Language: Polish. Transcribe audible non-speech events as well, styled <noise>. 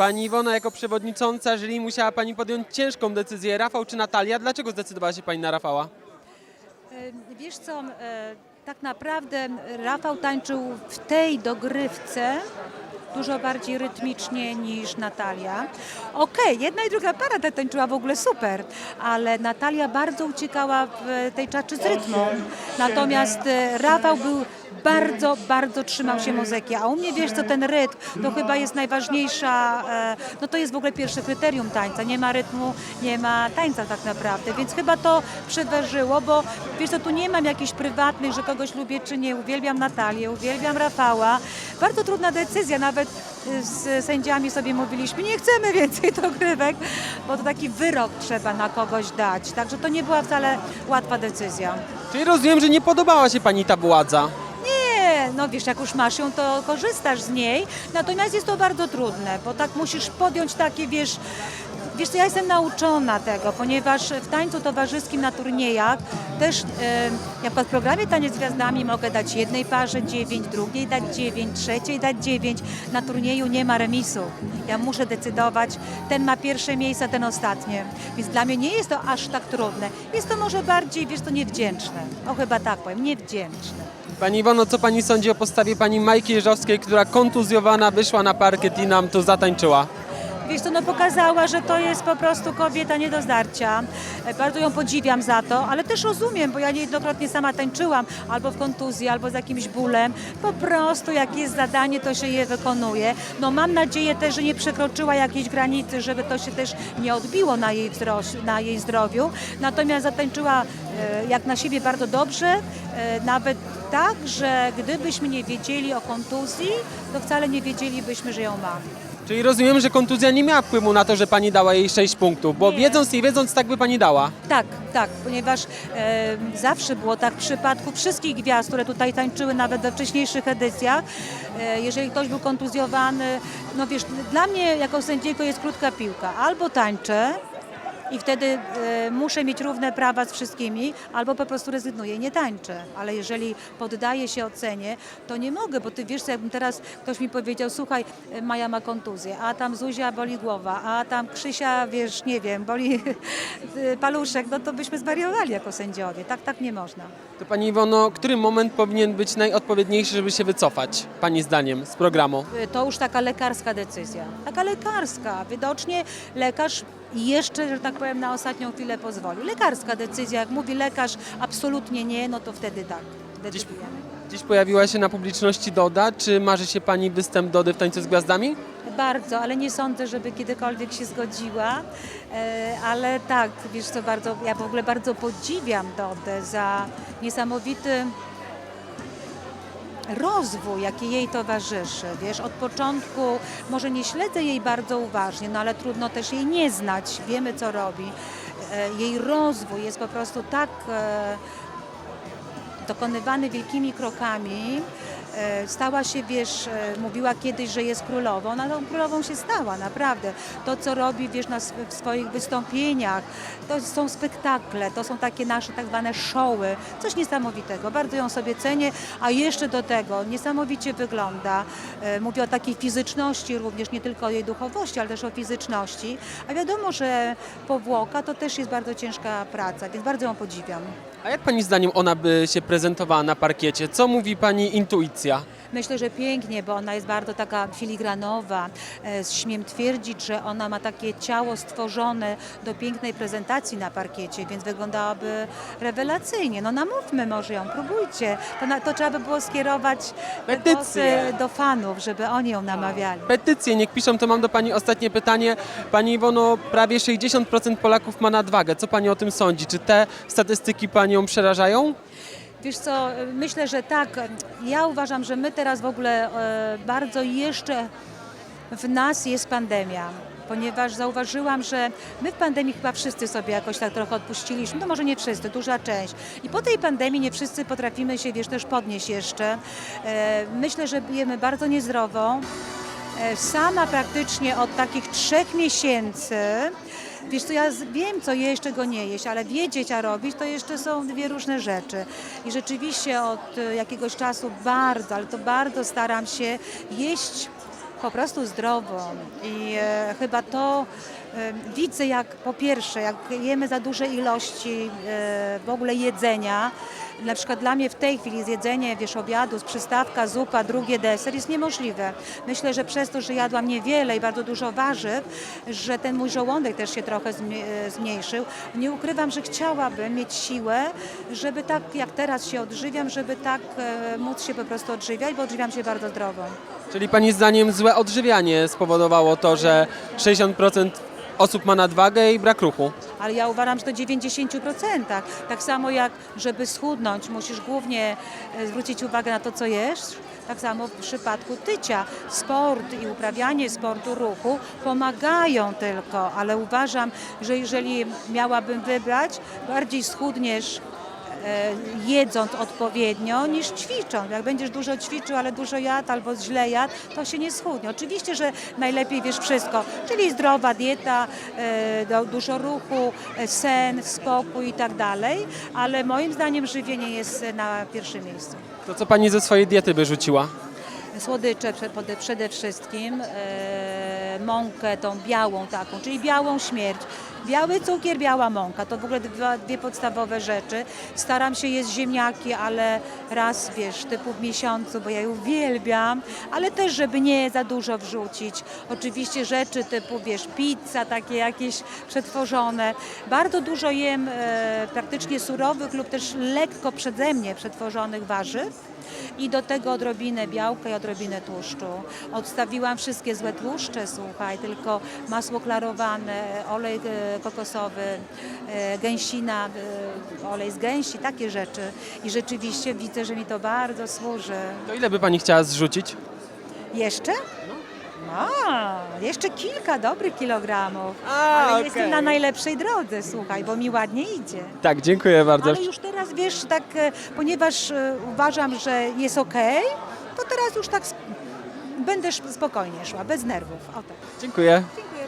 Pani Iwona, jako przewodnicząca jury musiała Pani podjąć ciężką decyzję. Rafał czy Natalia? Dlaczego zdecydowała się Pani na Rafała? E, Wiesz co, e, tak naprawdę Rafał tańczył w tej dogrywce dużo bardziej rytmicznie niż Natalia. Okej, jedna i druga para ta tańczyła w ogóle super, ale Natalia bardzo uciekała w tej czaczy z rytmu. Natomiast e, Rafał był bardzo, bardzo trzymał się muzyki, a u mnie wiesz co, ten rytm to chyba jest najważniejsza, e, no to jest w ogóle pierwsze kryterium tańca, nie ma rytmu, nie ma tańca tak naprawdę, więc chyba to przeważyło, bo wiesz co, tu nie mam jakichś prywatnych, że kogoś lubię czy nie, uwielbiam Natalię, uwielbiam Rafała, bardzo trudna decyzja, nawet y, z sędziami sobie mówiliśmy, nie chcemy więcej dogrywek, bo to taki wyrok trzeba na kogoś dać, także to nie była wcale łatwa decyzja. Czyli rozumiem, że nie podobała się Pani ta władza. No wiesz, jak już masz ją, to korzystasz z niej. Natomiast jest to bardzo trudne, bo tak musisz podjąć takie, wiesz, wiesz ja jestem nauczona tego, ponieważ w tańcu towarzyskim na turniejach też, przykład w programie Taniec z Gwiazdami mogę dać jednej parze dziewięć, drugiej dać dziewięć, trzeciej dać dziewięć. Na turnieju nie ma remisu. Ja muszę decydować, ten ma pierwsze miejsce, ten ostatnie. Więc dla mnie nie jest to aż tak trudne. Jest to może bardziej, wiesz, to niewdzięczne. O chyba tak powiem, niewdzięczne. Pani Iwono, co Pani sądzi o postawie Pani Majki Jeżowskiej, która kontuzjowana wyszła na parkiet i nam tu zatańczyła? Wiesz co, no pokazała, że to jest po prostu kobieta nie do zdarcia. Bardzo ją podziwiam za to, ale też rozumiem, bo ja niejednokrotnie sama tańczyłam albo w kontuzji, albo z jakimś bólem. Po prostu jak jest zadanie, to się je wykonuje. No mam nadzieję też, że nie przekroczyła jakiejś granicy, żeby to się też nie odbiło na jej, na jej zdrowiu. Natomiast zatańczyła e, jak na siebie bardzo dobrze, e, nawet tak, że gdybyśmy nie wiedzieli o kontuzji, to wcale nie wiedzielibyśmy, że ją ma. Czyli rozumiem, że kontuzja nie miała wpływu na to, że Pani dała jej 6 punktów, bo Nie. wiedząc nie wiedząc, tak by Pani dała. Tak, tak, ponieważ e, zawsze było tak w przypadku wszystkich gwiazd, które tutaj tańczyły nawet we wcześniejszych edycjach. E, jeżeli ktoś był kontuzjowany, no wiesz, dla mnie jako sędziego jest krótka piłka. Albo tańczę i wtedy e, muszę mieć równe prawa z wszystkimi, albo po prostu rezygnuję i nie tańczę. Ale jeżeli poddaję się ocenie, to nie mogę, bo ty wiesz, co, jakbym teraz ktoś mi powiedział, słuchaj, Maja ma kontuzję, a tam Zuzia boli głowa, a tam Krzysia, wiesz, nie wiem, boli <laughs> paluszek, no to byśmy zwariowali jako sędziowie. Tak, tak nie można. To Pani Iwono, który moment powinien być najodpowiedniejszy, żeby się wycofać, Pani zdaniem, z programu? Y, To już taka lekarska decyzja. Taka lekarska. Widocznie lekarz jeszcze, że tak powiem, na ostatnią chwilę pozwolił. Lekarska decyzja. Jak mówi lekarz absolutnie nie, no to wtedy tak. Decydujemy. Dziś pojawiła się na publiczności Doda. Czy marzy się Pani występ Dody w Tańcu z Gwiazdami? Bardzo, ale nie sądzę, żeby kiedykolwiek się zgodziła. E, Ale tak, wiesz co, bardzo, ja w ogóle bardzo podziwiam Dodę za niesamowity rozwój, jaki jej towarzyszy. Wiesz, od początku może nie śledzę jej bardzo uważnie, no ale trudno też jej nie znać. Wiemy, co robi. E, Jej rozwój jest po prostu tak e, dokonywany wielkimi krokami. E, Stała się, wiesz, e, mówiła kiedyś, że jest królową, no tą królową się stała, naprawdę. To, co robi, wiesz, na, w swoich wystąpieniach, to są spektakle, to są takie nasze tak zwane showy, coś niesamowitego. Bardzo ją sobie cenię, a jeszcze do tego niesamowicie wygląda. E, Mówię o takiej fizyczności również, nie tylko o jej duchowości, ale też o fizyczności. A wiadomo, że powłoka to też jest bardzo ciężka praca, więc bardzo ją podziwiam. A jak Pani zdaniem ona by się prezentowała na parkiecie? Co mówi Pani intuicja? Myślę, że pięknie, bo ona jest bardzo taka filigranowa. E, Śmiem twierdzić, że ona ma takie ciało stworzone do pięknej prezentacji na parkiecie, więc wyglądałaby rewelacyjnie. No namówmy może ją, próbujcie. To, na, to trzeba by było skierować głosy do fanów, żeby oni ją namawiali. Petycje niech piszą, to mam do Pani ostatnie pytanie. Pani Iwono, prawie 60% Polaków ma nadwagę. Co Pani o tym sądzi? Czy te statystyki Panią przerażają? Wiesz co, myślę, że tak. Ja uważam, że my teraz w ogóle e, bardzo jeszcze w nas jest pandemia. Ponieważ zauważyłam, że my w pandemii chyba wszyscy sobie jakoś tak trochę odpuściliśmy, no może nie wszyscy, duża część. I po tej pandemii nie wszyscy potrafimy się, wiesz, też podnieść jeszcze. E, Myślę, że jemy bardzo niezdrowo. E, Sama praktycznie od takich trzech miesięcy, wiesz co, ja wiem co jeść, czego nie jeść, ale wiedzieć, a robić to jeszcze są dwie różne rzeczy. I rzeczywiście od e, jakiegoś czasu bardzo, ale to bardzo staram się jeść po prostu zdrową. I e, chyba to widzę, jak po pierwsze, jak jemy za duże ilości e, w ogóle jedzenia, na przykład dla mnie w tej chwili zjedzenie, wiesz, obiadu, przystawka, zupa, drugie deser jest niemożliwe. Myślę, że przez to, że jadłam niewiele i bardzo dużo warzyw, że ten mój żołądek też się trochę e, zmniejszył. Nie ukrywam, że chciałabym mieć siłę, żeby tak jak teraz się odżywiam, żeby tak e, móc się po prostu odżywiać, bo odżywiam się bardzo zdrowo. Czyli pani zdaniem złe odżywianie spowodowało to, że 60% osób ma nadwagę i brak ruchu? Ale ja uważam, że to 90%. Tak samo jak, żeby schudnąć, musisz głównie e, zwrócić uwagę na to, co jesz. Tak samo w przypadku tycia. Sport i uprawianie sportu, ruchu pomagają tylko, ale uważam, że jeżeli miałabym wybrać, bardziej schudniesz jedząc odpowiednio niż ćwicząc. Jak będziesz dużo ćwiczył, ale dużo jadł albo źle jadł, to się nie schudnie. Oczywiście, że najlepiej wiesz wszystko, czyli zdrowa dieta, e, dużo ruchu, e, sen, spokój i tak dalej, ale moim zdaniem żywienie jest na pierwszym miejscu. To co pani ze swojej diety by rzuciła? Słodycze przede wszystkim, e, mąkę tą białą taką, czyli białą śmierć. Biały cukier, biała mąka, to w ogóle dwa, dwie podstawowe rzeczy. Staram się jeść ziemniaki, ale raz, wiesz, typu w miesiącu, bo ja je uwielbiam, ale też, żeby nie za dużo wrzucić. Oczywiście rzeczy typu, wiesz, pizza, takie jakieś przetworzone. Bardzo dużo jem e, praktycznie surowych lub też lekko przeze mnie przetworzonych warzyw i do tego odrobinę białka i odrobinę tłuszczu. Odstawiłam wszystkie złe tłuszcze, słuchaj, tylko masło klarowane, olej e, kokosowy, e, gęsina, e, olej z gęsi, takie rzeczy. I rzeczywiście widzę, że mi to bardzo służy. To ile by pani chciała zrzucić? Jeszcze? A, jeszcze kilka dobrych kilogramów. A, Ale okej. jestem na najlepszej drodze, słuchaj, bo mi ładnie idzie. Tak, dziękuję bardzo. Ale już teraz wiesz, tak, e, ponieważ e, uważam, że jest ok, to teraz już tak sp- będę sz- spokojnie szła, bez nerwów. O tak. Dziękuję. Dziękuję